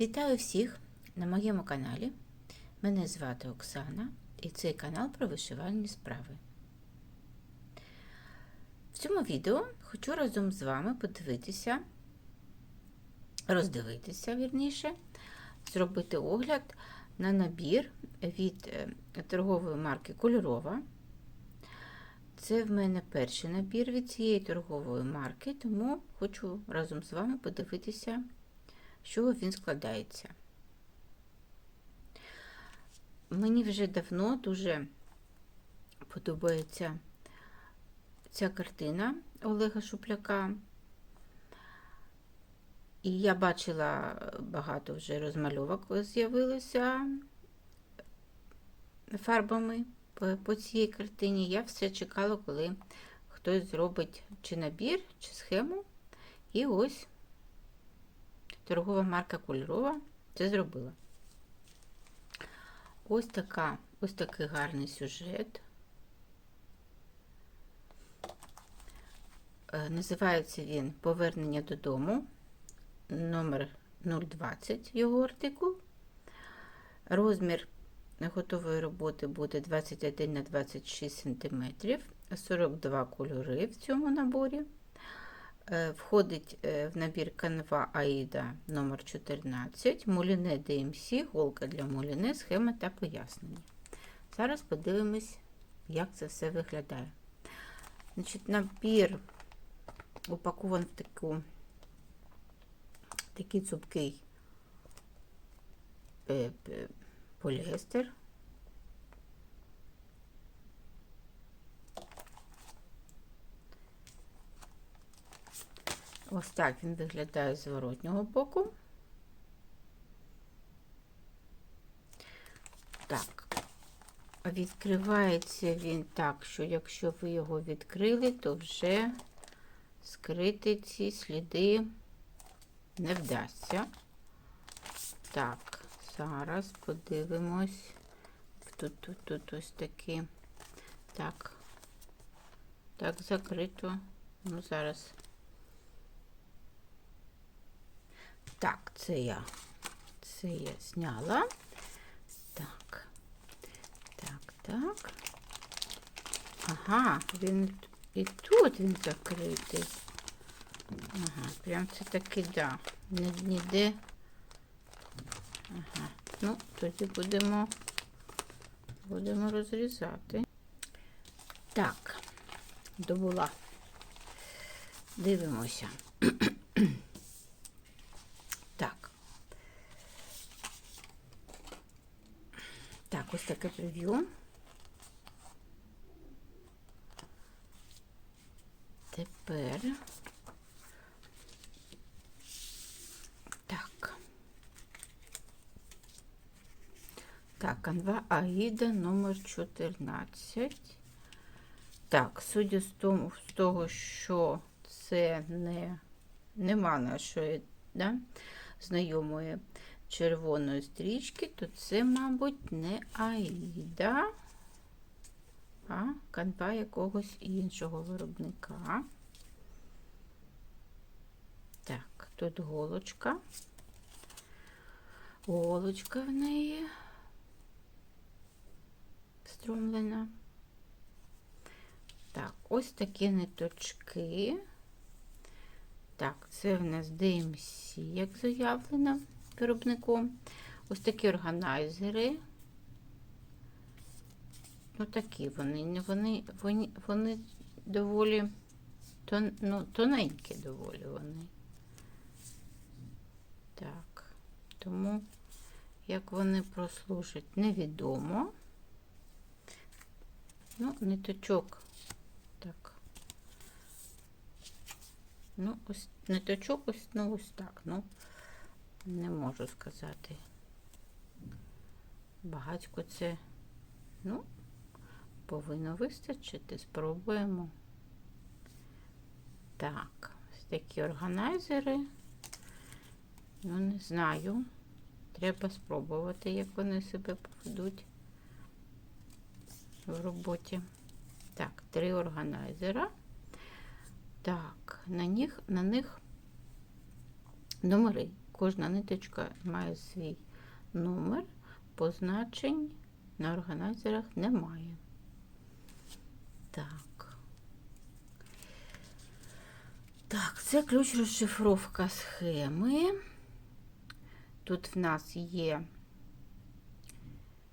Вітаю всіх на моєму каналі. Мене звати Оксана і цей канал про вишивальні справи. В цьому відео хочу разом з вами подивитися, роздивитися, вірніше, зробити огляд на набір від е, торгової марки Кольорова. Це в мене перший набір від цієї торгової марки, тому хочу разом з вами подивитися, чого він складається. Мені вже давно дуже подобається ця картина Олега Шупляка. І я бачила багато вже розмальовок з'явилося фарбами по цій картині. Я все чекала, коли хтось зробить чи набір, чи схему. І ось торгова марка Кольорова це зробила. Ось така, ось такий гарний сюжет. Е, Називається він Повернення додому, номер 020 його артикул. Розмір готової роботи буде 21 на 26 см, 42 кольори в цьому наборі. Е, Входить е, в набір канва Аїда номер 14 Муліне DMC, голка для муліне, схема та пояснення. Зараз подивимось, як це все виглядає. Значить, Набір упакований в таку, такий цупкий е, поліестер. Ось так він виглядає з зворотнього боку. Так, відкривається він так, що якщо ви його відкрили, то вже скрити ці сліди не вдасться. Так, зараз подивимось. Тут, тут, тут ось такі. Так, так, закрито. Ну, зараз. Так, це я. Це я зняла. Так. Так, так. Ага, він і тут він закритий. Ага, прям це таки, да. Ні- Ніде. Ага. Ну, тоді будемо, будемо розрізати. Так, добула. Дивимося. Так. Так, ось таке прев'ю. Тепер. Так. Так, канва Аїда номер 14. Так, судя з, тому, з того, що це не нема нашої да, знайомої червоної стрічки, то це, мабуть, не Аїда, а канва якогось іншого виробника. Так, тут голочка. Голочка в неї стромлена. Так, ось такі ниточки. Так, це в нас DMC, як заявлено виробником. Ось такі органайзери. Ну, такі вони, вони, вони, вони доволі тон, ну, тоненькі доволі вони. Так, тому як вони прослужать, невідомо. Ну, ниточок. Так. Ну, ось ниточок ось, ну, ось так. Ну, не можу сказати. Багатько це, ну, повинно вистачити. Спробуємо. Так, ось такі органайзери. Ну, не знаю. Треба спробувати, як вони себе поведуть в роботі. Так, три органайзера. Так, на них, на них номери кожна ниточка має свій номер, позначень на органайзерах немає. Так. Так, це ключ розшифровка схеми. Тут в нас є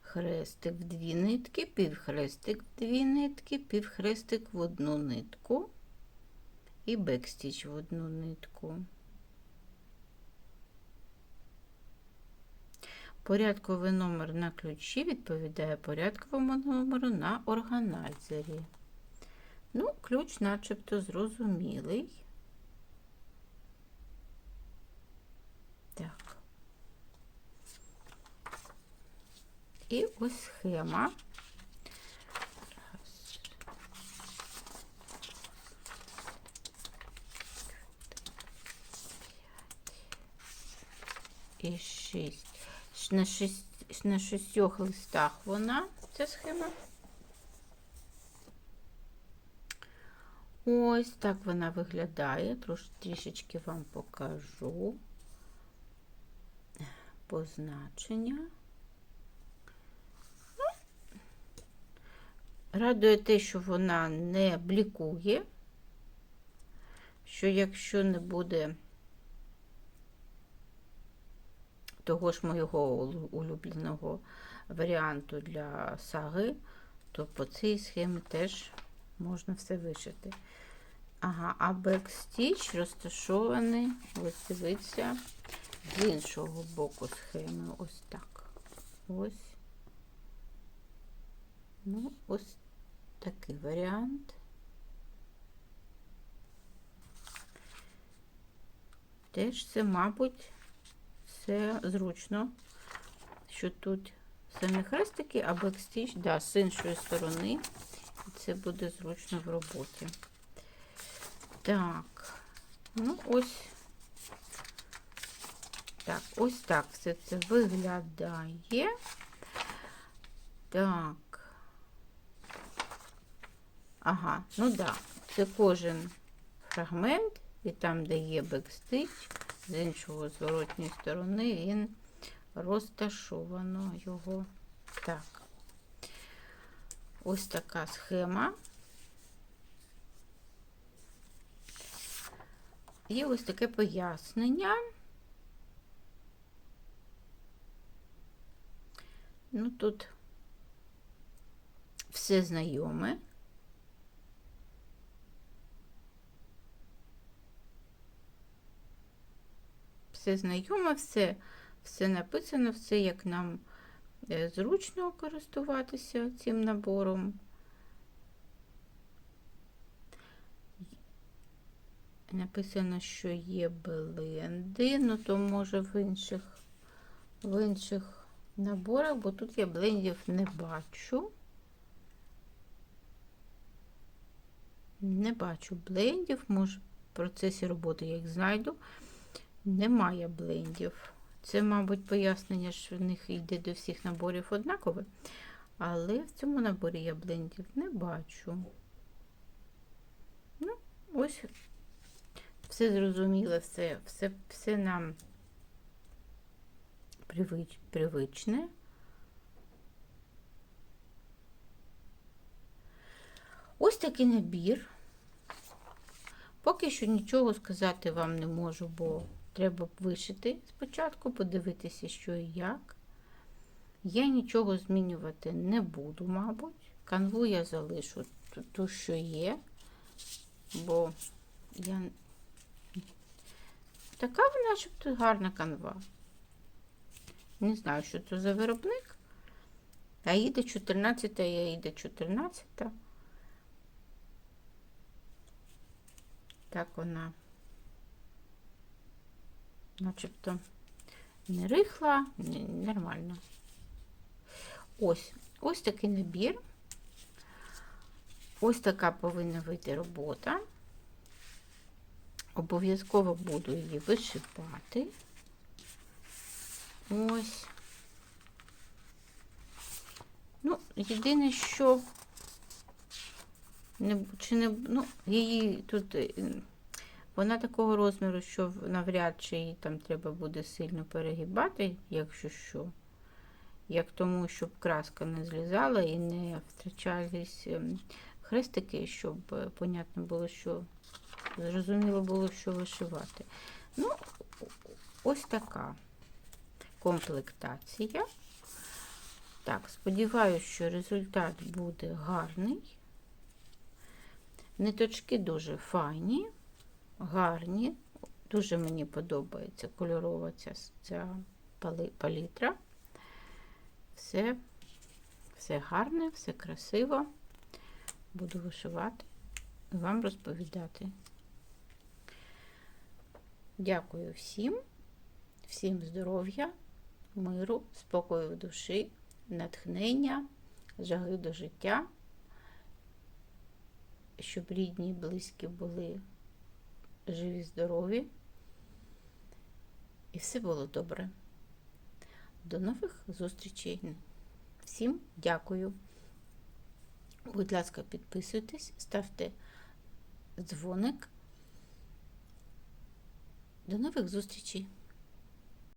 хрестик в дві нитки, півхрестик в дві нитки, півхрестик в одну нитку і бекстіч в одну нитку. Порядковий номер на ключі відповідає порядковому номеру на органайзері. Ну, ключ начебто зрозумілий. Так. І ось схема. І 6. На, шість, на шістьох листах вона, ця схема. Ось так вона виглядає. Трош, трішечки вам покажу позначення. Радує те, що вона не блікує, що якщо не буде того ж моєго улю- улюбленого варіанту для саги, то по цій схемі теж можна все вишити. Ага, а бекстіч розташований, ось дивіться, з іншого боку схеми. Ось так. Ось. Ну, ось такий варіант. Теж це, мабуть, все зручно, що тут самі хрестики, а бекстіч, да, з іншої сторони. І це буде зручно в роботі. Так, ну ось. Так, ось так все це виглядає. Так. Ага, ну да, це кожен фрагмент, і там, де є бекстич, з іншого зворотньої сторони він розташовано його. Так. Ось така схема. І ось таке пояснення. Ну, тут все знайоме. Все знайоме, все, все написано, все як нам е, зручно користуватися цим набором. Написано, що є бленди, ну то може в інших, в інших наборах, бо тут я блендів не бачу. Не бачу блендів, може в процесі роботи я їх знайду. Немає блендів. Це, мабуть, пояснення, що в них йде до всіх наборів однакове. Але в цьому наборі я блендів не бачу. Ну, ось все зрозуміло, все, все, все нам привич, привичне. Ось такий набір. Поки що нічого сказати вам не можу, бо треба вишити спочатку, подивитися, що і як. Я нічого змінювати не буду, мабуть. Канву я залишу ту, що є, бо я така вона, начебто гарна канва. Не знаю, що це за виробник. А їде 14, я їде 14. Так вона начебто не рихла, нормально. Ось, ось такий набір. Ось така повинна вийти робота. Обов'язково буду її вишивати. Ось. Ну, єдине, що не, чи не, ну, її тут, е, Вона такого розміру, що навряд чи її там треба буде сильно перегибати, якщо що. Як тому, щоб краска не злізала і не втрачались ем, хрестики, щоб е, понятно було, що зрозуміло було, що вишивати. Ну, ось така комплектація. Так, сподіваюся, що результат буде гарний. Ниточки дуже файні, гарні. Дуже мені подобається кольорова ця, ця палітра. Все, все гарне, все красиво. Буду вишивати і вам розповідати. Дякую всім, всім здоров'я, миру, спокою в душі, натхнення, жаги до життя, щоб рідні і близькі були живі, здорові. І все було добре. До нових зустрічей. Всім дякую. Будь ласка, підписуйтесь, ставте дзвоник. До нових зустрічей!